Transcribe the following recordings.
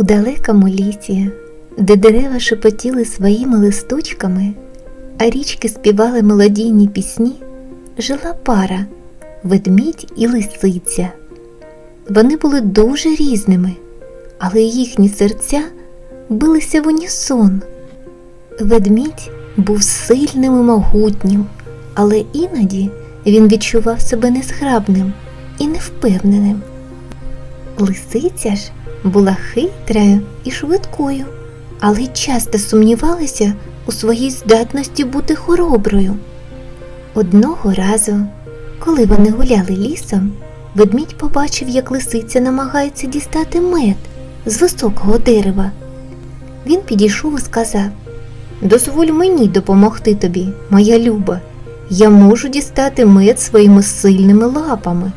У далекому лісі, де дерева шепотіли своїми листочками, а річки співали мелодійні пісні, жила пара ведмідь і лисиця. Вони були дуже різними, але їхні серця билися в унісон. Ведмідь був сильним і могутнім, але іноді він відчував себе незграбним і невпевненим. Лисиця ж була хитрою і швидкою, але часто сумнівалася у своїй здатності бути хороброю. Одного разу, коли вони гуляли лісом, ведмідь побачив, як лисиця намагається дістати мед з високого дерева. Він підійшов і сказав Дозволь мені допомогти тобі, моя люба. Я можу дістати мед своїми сильними лапами.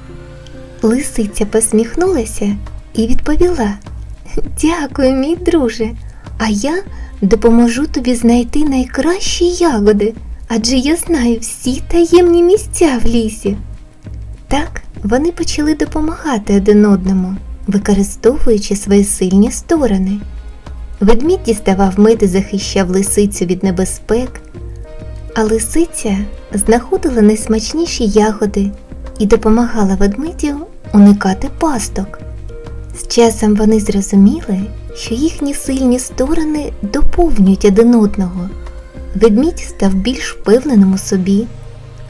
Лисиця посміхнулася і відповіла Дякую, мій друже, а я допоможу тобі знайти найкращі ягоди, адже я знаю всі таємні місця в лісі. Так вони почали допомагати один одному, використовуючи свої сильні сторони. Ведмідь діставав і захищав лисицю від небезпек, а лисиця знаходила найсмачніші ягоди і допомагала ведмедю уникати пасток. З часом вони зрозуміли, що їхні сильні сторони доповнюють один одного. Ведмідь став більш впевненим у собі,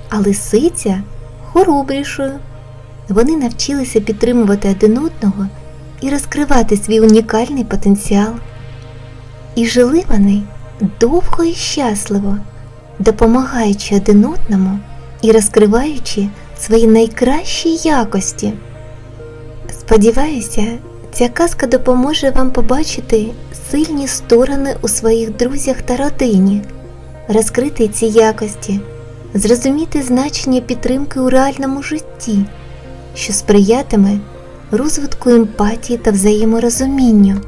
а лисиця хоробрішою. Вони навчилися підтримувати один одного і розкривати свій унікальний потенціал. І жили вони довго і щасливо, допомагаючи один одному і розкриваючи свої найкращі якості. Сподіваюся, ця казка допоможе вам побачити сильні сторони у своїх друзях та родині, розкрити ці якості, зрозуміти значення підтримки у реальному житті, що сприятиме розвитку емпатії та взаєморозумінню.